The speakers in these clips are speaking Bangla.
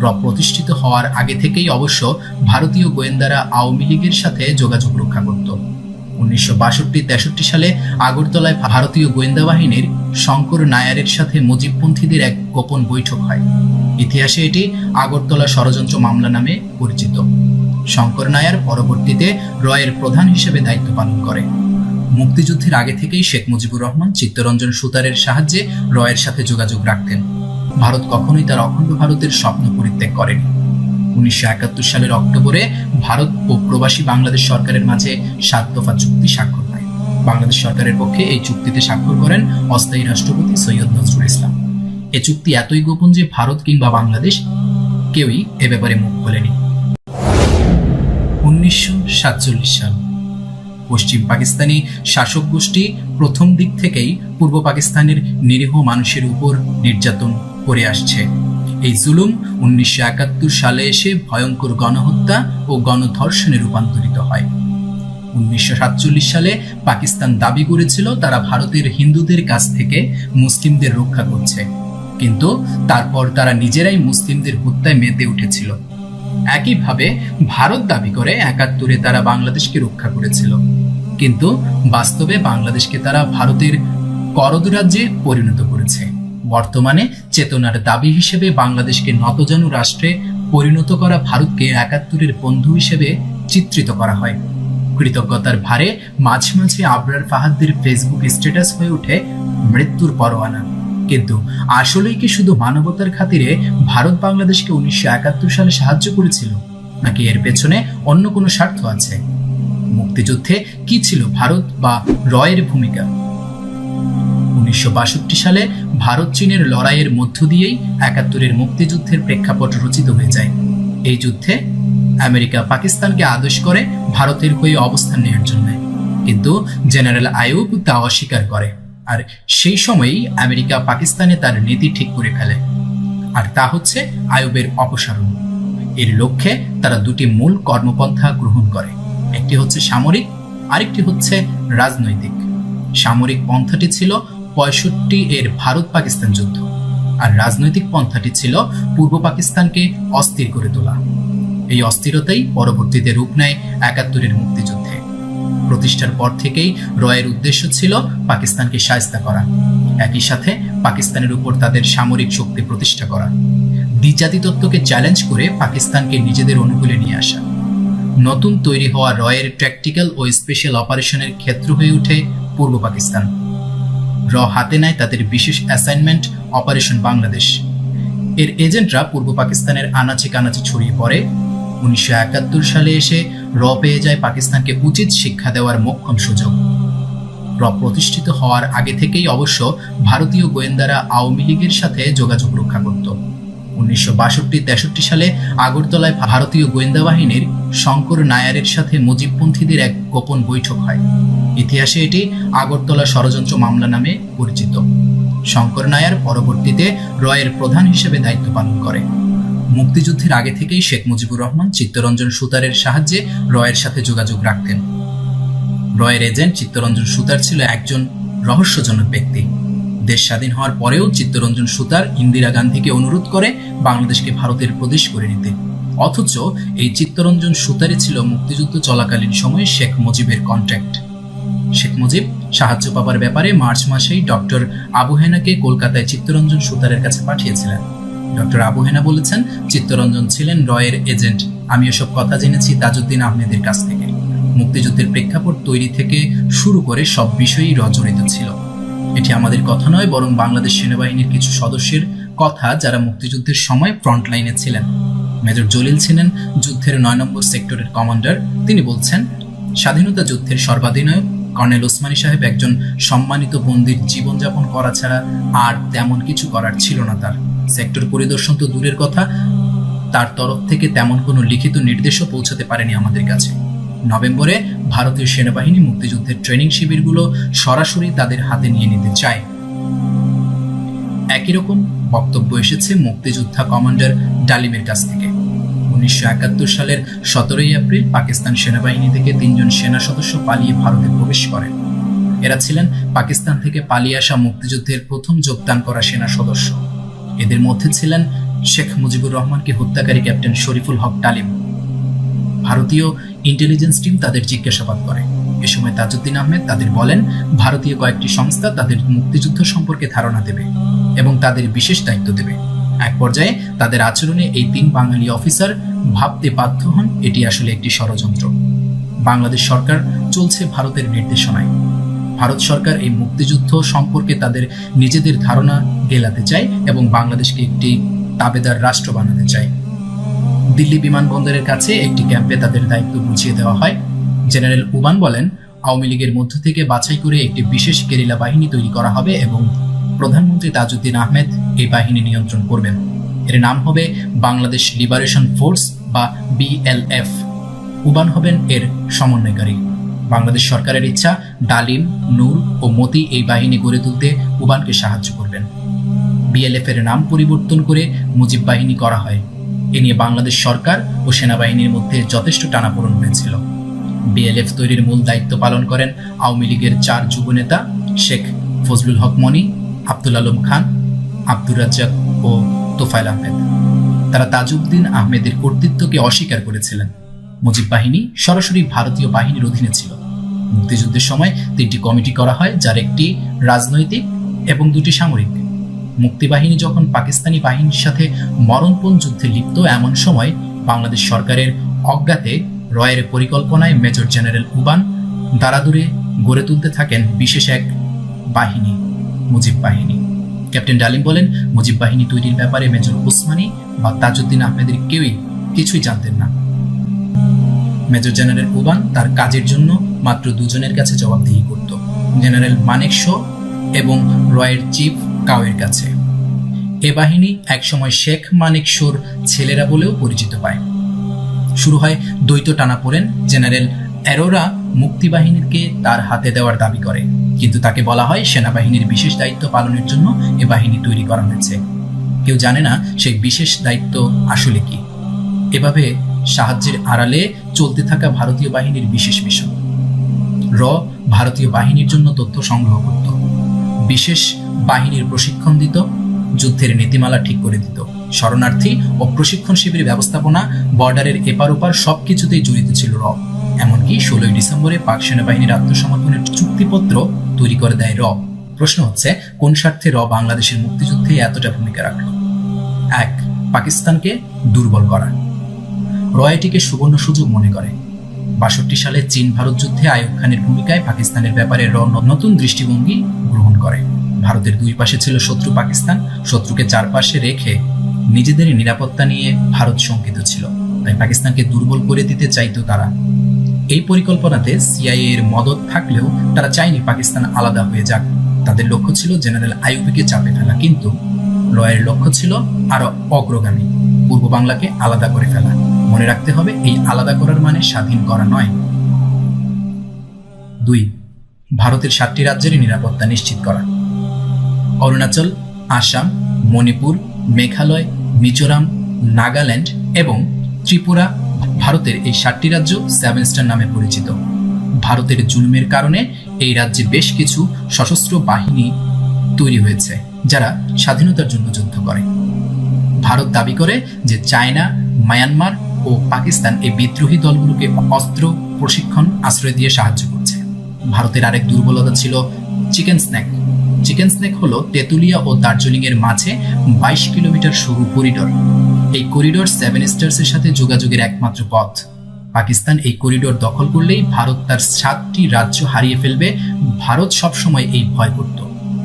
প্রতিষ্ঠিত হওয়ার আগে থেকেই অবশ্য ভারতীয় গোয়েন্দারা আওয়ামী লীগের সাথে যোগাযোগ রক্ষা করত। উনিশশো বাষট্টি তেষট্টি সালে আগরতলায় ভারতীয় গোয়েন্দা বাহিনীর শঙ্কর নায়ারের সাথে মুজিবপন্থীদের এক গোপন বৈঠক হয়। ইতিহাসে এটি আগরতলা ষড়যন্ত্র মামলা নামে পরিচিত। শঙ্কর নায়ার পরবর্তীতে রয়ের প্রধান হিসেবে দায়িত্ব পালন করে। মুক্তিযুদ্ধের আগে থেকেই শেখ মুজিবুর রহমান চিত্তরঞ্জন সুতারের সাহায্যে রয়ের সাথে যোগাযোগ রাখতেন। ভারত কখনোই তার অখণ্ড ভারতের স্বপ্ন পরিত্যাগ করেনি। উনিশশো একাত্তর সালের অক্টোবরে ভারত ও প্রবাসী বাংলাদেশ সরকারের মাঝে সাত দফা চুক্তি স্বাক্ষর হয়। বাংলাদেশ সরকারের পক্ষে এই চুক্তিতে স্বাক্ষর করেন অস্থায়ী রাষ্ট্রপতি সৈয়দ নজরুল ইসলাম। এ চুক্তি এতই গোপন যে ভারত কিংবা বাংলাদেশ কেউই এ ব্যাপারে মুখ খোলেনি। উনিশশো সাতচল্লিশ সাল। পশ্চিম পাকিস্তানি শাসক গোষ্ঠী প্রথম দিক থেকেই পূর্ব পাকিস্তানের নিরীহ মানুষের উপর নির্যাতন করে আসছে। এই জুলুম উনিশশো একাত্তর সালে এসে ভয়ঙ্কর গণহত্যা ও গণধর্ষণে রূপান্তরিত হয়। উনিশশো সাতচল্লিশ সালে পাকিস্তান দাবি করেছিল তারা ভারতের হিন্দুদের কাছ থেকে মুসলিমদের রক্ষা করছে। কিন্তু তারপর তারা নিজেরাই মুসলিমদের হত্যায় মেতে উঠেছিল। একইভাবে ভারত দাবি করে একাত্তরে তারা বাংলাদেশকে রক্ষা করেছিল। কিন্তু বাস্তবে বাংলাদেশকে তারা ভারতের করদ রাজ্যে পরিণত করেছে। বর্তমানে চেতনার দাবি হিসেবে বাংলাদেশকে নতজানু রাষ্ট্রে পরিণত করা ভারতকে একাত্তরের বন্ধু হিসেবে চিত্রিত করা হয়। কৃতজ্ঞতার ভারে মাঝে মাঝে আবরার ফাহাদদের ফেসবুক স্ট্যাটাস হয়ে ওঠে মৃত্যুর পরোয়ানা। কিন্তু আসলেই কি শুধু মানবতার খাতিরে ভারত বাংলাদেশকে উনিশশো একাত্তর সালে সাহায্য করেছিল, নাকি এর পেছনে অন্য কোনো স্বার্থ আছে? মুক্তিযুদ্ধে কি ছিল ভারত বা রয়ের ভূমিকা? উনিশশো বাষট্টি সালে ভারত চীনের লড়াইয়ের মধ্য দিয়েই একাত্তরের মুক্তিযুদ্ধের প্রেক্ষাপট রচিত হয়ে যায়। এই যুদ্ধে আমেরিকা পাকিস্তানকে আদেশ করে ভারতের হয়ে অবস্থান নেওয়ার জন্য। কিন্তু জেনারেল আয়ুব তা অস্বীকার করে আর সেই সময়ই আমেরিকা পাকিস্তানে তার নীতি ঠিক করে ফেলে। আর তা হচ্ছে আয়ুবের অপসারণ। এর লক্ষ্যে তারা দুটি মূল কর্মপন্থা গ্রহণ করে। একটি হচ্ছে সামরিক, আরেকটি হচ্ছে রাজনৈতিক। সামরিক পন্থাটি ছিল এর ভারত পাকিস্তান যুদ্ধ। আর রাজনৈতিক পন্থাটি ছিল পূর্ব পাকিস্তানকে অস্থির করে তোলা। এই অস্থিরতাই পরবর্তীতে রূপ নেয় একাত্তরের মুক্তিযুদ্ধে। প্রতিষ্ঠার পর থেকেই রয়ের উদ্দেশ্য ছিল পাকিস্তানকে সায়স্তা করা। একই সাথে পাকিস্তানের উপর তাদের সামরিক শক্তি প্রতিষ্ঠা করা। দ্বিজাতি তত্ত্বকে চ্যালেঞ্জ করে পাকিস্তানকে নিজেদের অনুকূলে নিয়ে আসা। নতুন তৈরি হওয়া রয়ের ট্যাকটিক্যাল ও স্পেশাল অপারেশনের ক্ষেত্র হয়ে ওঠে পূর্ব পাকিস্তান। র হাতে নেয় তাদের বিশেষ অ্যাসাইনমেন্ট অপারেশন বাংলাদেশ। এর এজেন্টরা পূর্ব পাকিস্তানের আনাচে কানাচে ছড়িয়ে পড়ে। উনিশশো একাত্তর সালে এসে র পেয়ে যায় পাকিস্তানকে উচিত শিক্ষা দেওয়ার মোক্ষম সুযোগ। র প্রতিষ্ঠিত হওয়ার আগে থেকেই অবশ্য ভারতীয় গোয়েন্দারা আওয়ামী লীগের সাথে যোগাযোগ রক্ষা করত। উনিশশো বাষট্টি, তেষট্টি সালে আগরতলায় ভারতীয় গোয়েন্দা বাহিনীর শঙ্কর নায়ারের সাথে মুজিবপন্থীদের এক গোপন বৈঠক হয়। ইতিহাসে এটি আগরতলা ষড়যন্ত্র মামলা নামে পরিচিত। শঙ্কর নায়ার পরবর্তীতে রয়ের প্রধান হিসেবে দায়িত্ব পালন করে। মুক্তিযুদ্ধের আগে থেকেই শেখ মুজিবুর রহমান চিত্তরঞ্জন সুতারের সাহায্যে রয়ের সাথে যোগাযোগ রাখতেন। রয়ের এজেন্ট চিত্তরঞ্জন সুতার ছিল একজন রহস্যজনক ব্যক্তি। দেশ স্বাধীন হওয়ার পরেও চিত্তরঞ্জন সুতার ইন্দিরা গান্ধীকে অনুরোধ করে বাংলাদেশকে ভারতের প্রদেশ করে নিতে। অথচ এই চিত্তরঞ্জন সুতারে ছিল মুক্তিযুদ্ধ চলাকালীন সময়ে শেখ মুজিবের কন্ট্যাক্ট। শেখ মুজিব সাহায্য পাবার ব্যাপারে মার্চ মাসেই ডক্টর আবু হেনাকে কলকাতায় চিত্তরঞ্জন সুতারের কাছে পাঠিয়েছিলেন। ডক্টর আবু হেনা বলেছেন, চিত্তরঞ্জন ছিলেন রয়ের এজেন্ট। আমি এসব কথা জেনেছি তাজউদ্দিন আহমেদের কাছ থেকে। মুক্তিযুদ্ধের প্রেক্ষাপট তৈরি থেকে শুরু করে সব বিষয়ই র জড়িত ছিল। এটি আমাদের কথা নয়, বরং বাংলাদেশ সেনাবাহিনীর কিছু সদস্যের কথা যারা মুক্তিযুদ্ধের সময় ফ্রন্ট লাইনে ছিলেন। মেজর জলিল ছিলেন যুদ্ধের নয় নম্বর সেক্টরের কমান্ডার। তিনি বলছেন, স্বাধীনতা যুদ্ধের সর্বাধিনায়ক কর্নেল ওসমানী সাহেব একজন সম্মানিত বন্দির জীবনযাপন করা ছাড়া আর তেমন কিছু করার ছিল না তার। সেক্টর পরিদর্শন তো দূরের কথা, তার তরফ থেকে তেমন কোনো লিখিত নির্দেশও পৌঁছাতে পারেনি আমাদের কাছে। নভেম্বরে ভারতীয় সেনাবাহিনী মুক্তিযুদ্ধের ট্রেনিং শিবিরগুলো সরাসরি তাদের হাতে নিয়ে নিতে চায়। একই রকম বক্তব্য এসেছে মুক্তিযোদ্ধা কমান্ডার ডালিমের কাছ থেকে। উনিশশো একাত্তর সালের সতেরোই এপ্রিল পাকিস্তান সেনাবাহিনী থেকে তিনজন সেনা সদস্য পালিয়ে ভারতে প্রবেশ করেন। এরা ছিলেন পাকিস্তান থেকে পালিয়ে আসা মুক্তিযুদ্ধের প্রথম যোগদান করা সেনা সদস্য। এদের মধ্যে ছিলেন শেখ মুজিবুর রহমানকে হত্যাকারী ক্যাপ্টেন শরীফুল হক টালিম ভারতীয় ইন্টেলিজেন্স টিম তাদের জিজ্ঞাসাবাদ করে। এ সময় তাজউদ্দিন আহমেদ তাদের বলেন, ভারতীয় কয়েকটি সংস্থা তাদের মুক্তিযুদ্ধ সম্পর্কে ধারণা দেবে এবং তাদের বিশেষ দায়িত্ব দেবে। এক পর্যায়ে তাদের আচরণে এই তিন বাঙালি অফিসার ভাবতে বাধ্য হন, এটি আসলে একটি ষড়যন্ত্র। বাংলাদেশ সরকার চলছে ভারতের নির্দেশনায়। ভারত সরকার এই মুক্তিযুদ্ধ সম্পর্কে তাদের নিজেদের ধারণা গেলাতে চায় এবং বাংলাদেশকে একটি তাবেদার রাষ্ট্র বানাতে চায়। দিল্লি বিমানবন্দরের কাছে একটি ক্যাম্পে তাদের দায়িত্ব বুঝিয়ে দেওয়া হয়। জেনারেল উবান বলেন, আওয়ামী লীগের মধ্য থেকে বাছাই করে একটি বিশেষ গেরিলা বাহিনী তৈরি করা হবে এবং প্রধানমন্ত্রী তাজউদ্দিন আহমেদ এই বাহিনী নিয়ন্ত্রণ করবেন। এর নাম হবে বাংলাদেশ লিবারেশন ফোর্স বা বিএলএফ। উবান হবেন এর সমন্বয়কারী। বাংলাদেশ সরকারের ইচ্ছা, ডালিম, নূর ও মতি এই বাহিনী গড়ে তুলতে উবানকে সাহায্য করবেন। বিএলএফ এর নাম পরিবর্তন করে মুজিব বাহিনী করা হয়। এ নিয়ে বাংলাদেশ সরকার ও সেনাবাহিনীর মধ্যে যথেষ্ট টানাপোড়ন হয়েছিল। বিএলএফ তৈরির মূল দায়িত্ব পালন করেন আওয়ামী লীগের চার যুবনেতা শেখ ফজলুল হক মনি, আব্দুল আলম খান, আব্দুর রাজ্জাক ও তোফায়েল আহমেদ। তারা তাজউদ্দিন আহমেদের কর্তৃত্বকে অস্বীকার করেছিলেন। মুজিব বাহিনী সরাসরি ভারতীয় বাহিনীর অধীনে ছিল। মুক্তিযুদ্ধের সময় তিনটি কমিটি করা হয়, যার একটি রাজনৈতিক এবং দুটি সামরিক। মুক্তিবাহিনী যখন পাকিস্তানি বাহিনীর সাথে মরণপণ যুদ্ধে লিপ্ত, এমন সময় বাংলাদেশ সরকারের অজ্ঞাতে রয়ের পরিকল্পনায় মেজর জেনারেল উবান দারাদুরে গড়ে তুলতে থাকেন বিশেষ এক বাহিনী, মুজিব বাহিনী। ক্যাপ্টেন ডালিম বলেন, মুজিব বাহিনী তৈরির ব্যাপারে মেজর উসমানী বা তাজউদ্দিন আহমেদের কেউই কিছুই জানতেন না। মেজর জেনারেল উবান তার কাজের জন্য মাত্র দুজনের কাছে জবাবদিহি করত। জেনারেল মানেক শো এবং রয়ের চিফ কাউয়ের কাছে। এ বাহিনী একসময় শেখ মানেক শোর ছেলেরা বলেও পরিচিত পায়। শুরু হয় দ্বৈত টানাপোড়েন, জেনারেল অ্যারোরা মুক্তিবাহিনীকে তার হাতে দেওয়ার দাবি করে। কিন্তু তাকে বলা হয় সেনাবাহিনীর বিশেষ দায়িত্ব পালনের জন্য এ বাহিনী তৈরি করা হয়েছে। কেউ জানে না সেই বিশেষ দায়িত্ব আসলে কি। এভাবে সাহায্যের আড়ালে চলতে থাকা ভারতীয় বাহিনীর বিশেষ মিশন। র ভারতীয় বাহিনীর জন্য তথ্য সংগ্রহ করত। বিশেষ বাহিনীর প্রশিক্ষণ দিত, যুদ্ধের নীতিমালা ঠিক করে দিত। শরণার্থী ও প্রশিক্ষণ শিবির ব্যবস্থাপনা বর্ডারের এপার ওপার সব কিছুতেই জড়িত ছিল র। এমনকি ষোলোই ডিসেম্বরে পাক সেনাবাহিনীর আত্মসমর্পণের চুক্তিপত্র তৈরি করে দেয় র। প্রশ্ন হচ্ছে, কোন স্বার্থে র বাংলাদেশের মুক্তিযুদ্ধে এতটা ভূমিকা রাখল? এক, পাকিস্তানকে দুর্বল করা। র এটিকে সুবর্ণ সুযোগ মনে করে। বাষট্টি সালে চীন ভারত যুদ্ধে আয়ুব খানের ভূমিকায় পাকিস্তানের ব্যাপারে র নতুন দৃষ্টিভঙ্গি গ্রহণ করে। ভারতের দুই পাশে ছিল শত্রু পাকিস্তান। শত্রুকে চারপাশে রেখে নিজেদের নিরাপত্তা নিয়ে ভারত শঙ্কিত ছিল। তাই পাকিস্তানকে দুর্বল করে দিতে চাইতো তারা। এই পরিকল্পনাতে সিআইএ এর মদত থাকলেও তারা চায়নি পাকিস্তান আলাদা হয়ে যাক। তাদের লক্ষ্য ছিল জেনারেল আইয়ুবিকে চাপে ফেলা, কিন্তু রয়ের লক্ষ্য ছিল আরও অগ্রগামী, পূর্ব বাংলাকে আলাদা করে ফেলা। মনে রাখতে হবে, এই আলাদা করার মানে স্বাধীন করা নয়। দুই, ভারতের সাতটি রাজ্যের নিরাপত্তা নিশ্চিত করা। অরুণাচল, আসাম, মণিপুর, মেঘালয়, মিজোরাম, নাগাল্যান্ড এবং ত্রিপুরা ভারতের এই সাতটি রাজ্য সেভেন স্টার নামে পরিচিত। ভারতের জুলুমের কারণে এই রাজ্যে বেশ কিছু সশস্ত্র বাহিনী তৈরি হয়েছে, যারা স্বাধীনতার জন্য যুদ্ধ করে। ভারত দাবি করে যে চায়না, মায়ানমার ও পাকিস্তান এই বিদ্রোহী দলগুলোকে অস্ত্র, প্রশিক্ষণ, আশ্রয় দিয়ে সাহায্য করছে। ভারতের আরেক দুর্বলতা ছিল চিকেন স্ন্যাক। চিকেন স্নেক হলো তেতুলিয়া ও দার্জিলিং এর মাঝে বাইশ কিলোমিটার সরু করিডোর। এই করিডোর সেভেন স্টার্সের সাথে যোগাযোগের একমাত্র পথ। পাকিস্তান এই করিডোর দখল করলেই ভারত তার সাতটি রাজ্য হারিয়ে ফেলবে। ভারত সবসময় এই ভয় করত।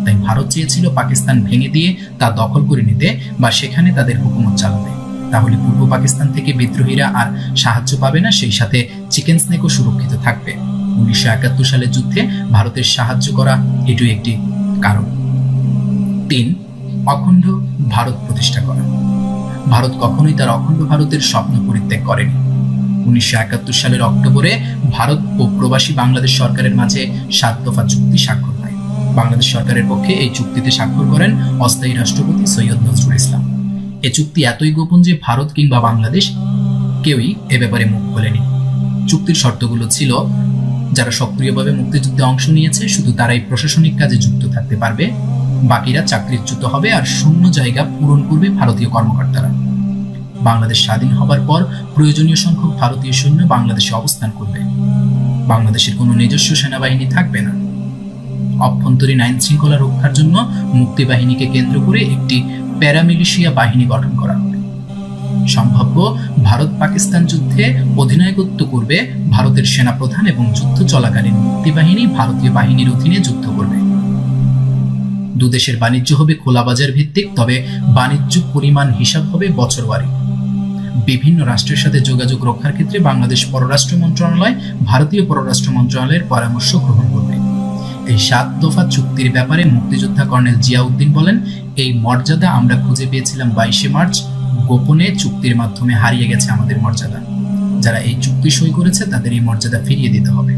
তাই ভারত চেয়েছিল পাকিস্তান ভেঙে দিয়ে তা দখল করে নিতে বা সেখানে তাদের হুকুমত চালাবে তাহলে পূর্ব পাকিস্তান থেকে বিদ্রোহীরা আর সাহায্য পাবে না, সেই সাথে চিকেন স্নেকও সুরক্ষিত থাকবে। উনিশশো একাত্তর সালের যুদ্ধে ভারতের সাহায্য করা এটি একটি কারণ। তিন, অখণ্ড ভারত প্রতিষ্ঠা করা। ভারত কখনোই তার অখণ্ড ভারতের স্বপ্ন পরিত্যাগ করেনি। উনিশশো একাত্তর সালের অক্টোবরে ভারত ও প্রবাসী বাংলাদেশ সরকারের মাঝে সাত দফা চুক্তি স্বাক্ষর হয়। বাংলাদেশ সরকারের পক্ষে এই চুক্তিতে স্বাক্ষর করেন অস্থায়ী রাষ্ট্রপতি সৈয়দ নজরুল ইসলাম। এ চুক্তি এতই গোপন যে ভারত কিংবা বাংলাদেশ কেউই এ ব্যাপারে মুখ খোলেনি। চুক্তির শর্তগুলো ছিল যারা সক্রিয়ভাবে মুক্তিযুদ্ধে অংশ নিয়েছে, শুধু তারাই প্রশাসনিক কাজে যুক্ত থাকতে পারবে। বাকিরা চাকরিচ্যুত হবে আর শূন্য জায়গা পূরণ করবে ভারতীয় কর্মকর্তারা। বাংলাদেশ স্বাধীন হবার পর প্রয়োজনীয় সংখ্যক ভারতীয় সৈন্য বাংলাদেশে অবস্থান করবে। বাংলাদেশের কোনো নিজস্ব সেনাবাহিনী থাকবে না। অভ্যন্তরীণ আইন শৃঙ্খলা রক্ষার জন্য মুক্তিবাহিনীকে কেন্দ্র করে একটি প্যারামিলিশিয়া বাহিনী গঠন করা। হবে সম্ভাব্য ভারত পাকিস্তান যুদ্ধে অধিনায়কত্ব করবে ভারতের সেনাপ্রধান এবং যুদ্ধ চলাকালীন মুক্তিবাহিনী ভারতীয় বাহিনীর অধীনে যুদ্ধ করবে। দুদেশের বাণিজ্য হবে খোলা বাজার ভিত্তিক, তবে বাণিজ্য পরিমাণ হিসাব হবে বছরওয়ারি। বিভিন্ন রাষ্ট্রের সাথে যোগাযোগ রক্ষার ক্ষেত্রে বাংলাদেশ পররাষ্ট্র মন্ত্রণালয় ভারতীয় পররাষ্ট্র মন্ত্রণালয়ের পরামর্শ গ্রহণ করবে। এই সাত দফা চুক্তির ব্যাপারে মুক্তিযোদ্ধা কর্নেল জিয়াউদ্দিন বলেন, এই মর্যাদা আমরা খুঁজে পেয়েছিলাম বাইশে মার্চ গোপনে চুক্তির মাধ্যমে হারিয়ে গেছে আমাদের মর্যাদা। যারা এই চুক্তি সই করেছে, তাদের এই মর্যাদা ফিরিয়ে দিতে হবে।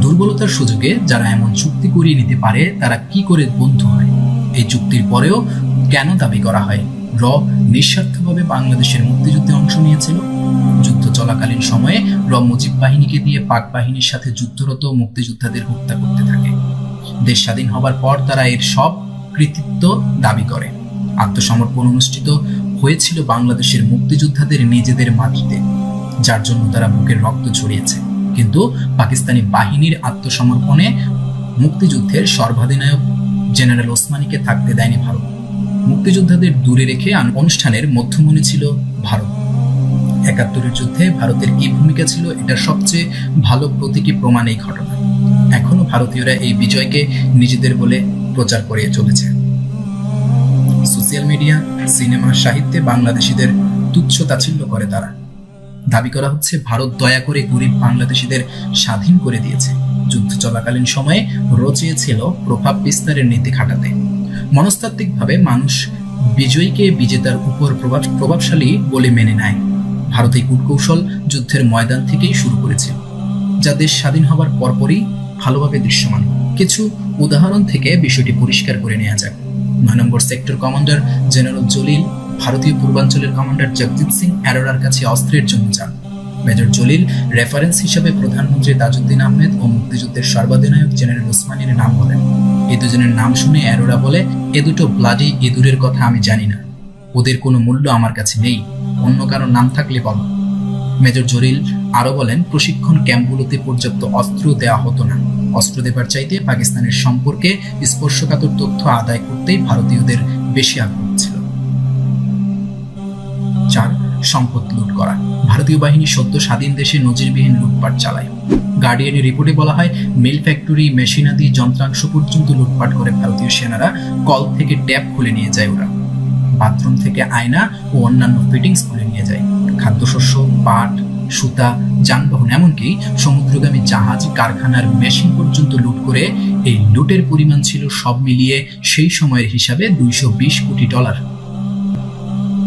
দুর্বলতার সুযোগে যারা এমন চুক্তি করিয়ে নিতে পারে, তারা কি করে বন্ধু হয়? এই চুক্তির পরেও কেন দাবি করা হয়? র নিঃস্বার্থভাবে বাংলাদেশের মুক্তিযুদ্ধে অংশ নিয়েছিল। যুদ্ধ চলাকালীন সময়ে র মুজিব বাহিনীকে দিয়ে পাক বাহিনীর সাথে যুদ্ধরত মুক্তিযোদ্ধাদের হত্যা করতে থাকে। দেশ স্বাধীন হবার পর তারা এর সব কৃতিত্ব দাবি করে। আত্মসমর্পণ অনুষ্ঠিত হয়েছিল বাংলাদেশের মুক্তিযোদ্ধাদের নিজেদের মাটিতে, যার জন্য তারা বুকের রক্ত ছড়িয়েছে কিন্তু পাকিস্তানি বাহিনীর আত্মসমর্পণে মুক্তিযুদ্ধের সর্বাধিনায়ক জেনারেল ওসমানীকে থাকতে দেয়নি ভারত। মুক্তিযোদ্ধাদের দূরে রেখে অনুষ্ঠানের মধ্যমণি ছিল ভারত। একাত্তরের যুদ্ধে ভারতের কি ভূমিকা ছিল এটার সবচেয়ে ভালো প্রতীকী প্রমাণ এই ঘটনা। এখনও ভারতীয়রা এই বিজয়কে নিজেদের বলে প্রচার করে চলেছে। সোশ্যাল মিডিয়া, সিনেমা, সাহিত্যে বাংলাদেশিদের তুচ্ছ তাচ্ছিল্য করে তারা। দাবি করা হচ্ছে, ভারত দয়া করে গরিব বাংলাদেশিদের স্বাধীন করে দিয়েছে। যুদ্ধ চলাকালীন সময়ে রচিয়েছিল প্রভাব বিস্তারের নীতি খাটাতে। মনস্তাত্ত্বিকভাবে মানুষ বিজয়ীকে বিজেতার উপর প্রভাব, প্রভাবশালী বলে মেনে নেয়। ভারত এই কূটকৌশল যুদ্ধের ময়দান থেকেই শুরু করেছিল যা দেশ স্বাধীন হবার পরপরই ভালোভাবে দৃশ্যমান। কিছু উদাহরণ থেকে বিষয়টি পরিষ্কার করে নেওয়া যাক। নয় নম্বর সেক্টর কমান্ডার জেনারেল জলিল, ভারতীয় পূর্বাঞ্চলের কমান্ডার জগজিৎ সিং, অ্যারোরার কাছে অস্ত্রের জন্য যান। মেজর জলিল রেফারেন্স হিসেবে প্রধানমন্ত্রী তাজউদ্দিন আহমেদ ও মুক্তিযুদ্ধের সর্বাধিনায়ক জেনারেল ওসমানীর নাম বলেন। এই দুজনের নাম শুনে অ্যারোরা বলে, এ দুটো ব্লাডি ইঁদুরের কথা আমি জানি না। ওদের কোনো মূল্য আমার কাছে নেই। অন্য কারও নাম থাকলে বলো। মেজর জরিল আরও বলেন, প্রশিক্ষণ ক্যাম্পগুলোতে পর্যাপ্ত অস্ত্র দেওয়া হতো না। অস্ত্র দেবার চাইতে পাকিস্তানের সম্পর্কে স্পর্শকাতর তথ্য আদায় করতেই ভারতীয়দের বেশি আগ্রহ ছিল। চার, সম্পদ লুট করা। ভারতীয় বাহিনী সদ্য স্বাধীন দেশে নজিরবিহীন লুটপাট চালায়। গার্ডিয়ানের রিপোর্টে বলা হয়, মিল ফ্যাক্টরি মেশিনাদি যন্ত্রাংশ পর্যন্ত লুটপাট করে ভারতীয় সেনারা, কল থেকে ট্যাপ খুলে নিয়ে যায় ওরা। বাথরুম থেকে আয়না ও অন্যান্য ফিটিংস খুলে নিয়ে যায়। খাদ্যশস্য, পাট সুতা, যানবাহন এমনকি সমুদ্রগামী জাহাজ, কারখানার মেশিন পর্যন্ত লুট করে এই লুটের পরিমাণ ছিল সব মিলিয়ে সেই সময়ের হিসাবে দুইশো বিশ কোটি ডলার।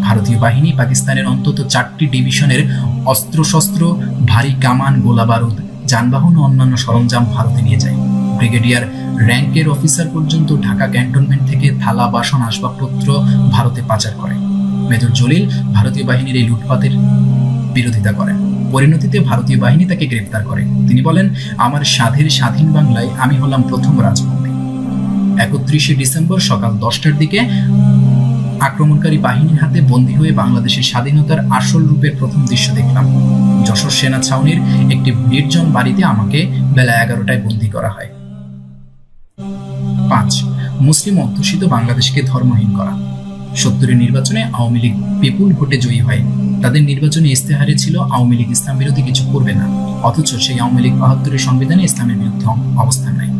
ভারতীয় বাহিনী পাকিস্তানের অন্তত চারটি ডিভিশনের অস্ত্রশস্ত্র, ভারী কামান গোলা বারুদ যানবাহন ও অন্যান্য সরঞ্জাম ভারতে নিয়ে যায়। ব্রিগেডিয়ার র্যাঙ্কের অফিসার পর্যন্ত ঢাকা ক্যান্টনমেন্ট থেকে থালা, বাসন, আসবাবপত্র ভারতে পাচার করে। মেজর জলিল ভারতীয় বাহিনীর এই লুটপাতের বিরোধিতা করেন। পরিণতিতে ভারতীয় বাহিনী তাকে গ্রেপ্তার করে। তিনি বলেন, আমার স্বাধীর স্বাধীন বাংলায় আমি হলাম প্রথম রাজবন্দী একত্রিশে ডিসেম্বর সকাল দশটার দিকে আক্রমণকারী বাহিনীর হাতে বন্দী হয়ে বাংলাদেশের স্বাধীনতার আসল রূপের প্রথম দৃশ্য দেখলাম। যশোর সেনা ছাউনির একটি নির্জন বাড়িতে আমাকে বেলা এগারোটায় বন্দী করা হয়। পাঁচ, মুসলিম অধ্যুষিত বাংলাদেশকে ধর্মহীন করা। সত্তরের নির্বাচনে আওয়ামী লীগ বিপুল ভোটে জয়ী হয়। তাদের নির্বাচনী ইস্তেহারে ছিল আওয়ামী লীগ ইসলাম বিরোধী কিছু করবে না। অথচ সেই আওয়ামী লীগ বাহাত্তরের সংবিধানে ইসলামের বিরুদ্ধে অবস্থান নেয়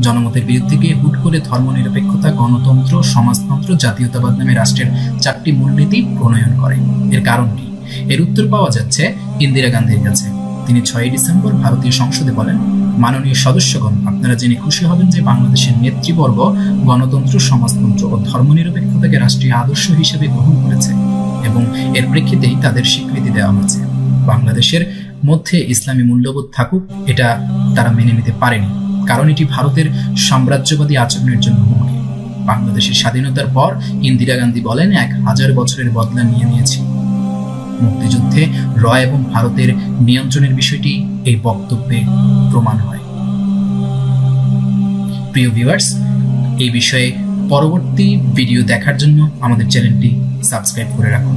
জনমতের বিরুদ্ধে গিয়ে হুট করে ধর্মনিরপেক্ষতা, গণতন্ত্র, সমাজতন্ত্র, জাতীয়তাবাদ নামে রাষ্ট্রের চারটি মূলনীতি প্রণয়ন করে। এর কারণ কি? এর উত্তর পাওয়া যাচ্ছে ইন্দিরা গান্ধীর কাছে। তিনি ছয়ই ডিসেম্বর ভারতীয় সংসদে বলেন মাননীয় সদস্যগণ, আপনারা জেনে খুশি হবেন যে বাংলাদেশের নেতৃবর্গ গণতন্ত্র, সমাজতন্ত্র ও ধর্মনিরপেক্ষতাকে রাষ্ট্রীয় আদর্শ হিসেবে গ্রহণ করেছে এবং এর প্রেক্ষিতেই তাদের স্বীকৃতি দেওয়া হয়েছে। বাংলাদেশের মধ্যে ইসলামী মূল্যবোধ থাকুক, এটা তারা মেনে নিতে পারেনি, কারণ এটি ভারতের সাম্রাজ্যবাদী আচরণের জন্য হুমকি। বাংলাদেশের স্বাধীনতার পর ইন্দিরা গান্ধী বলেন, এক হাজার বছরের বদলা নিয়ে নিয়েছি। মুক্তিযুদ্ধে র এবং ভারতের নিয়ন্ত্রণের বিষয়টি এই বক্তব্যে প্রমাণ হয়। প্রিয় ভিউয়ার্স এই বিষয়ে পরবর্তী ভিডিও দেখার জন্য আমাদের চ্যানেলটি সাবস্ক্রাইব করে রাখুন।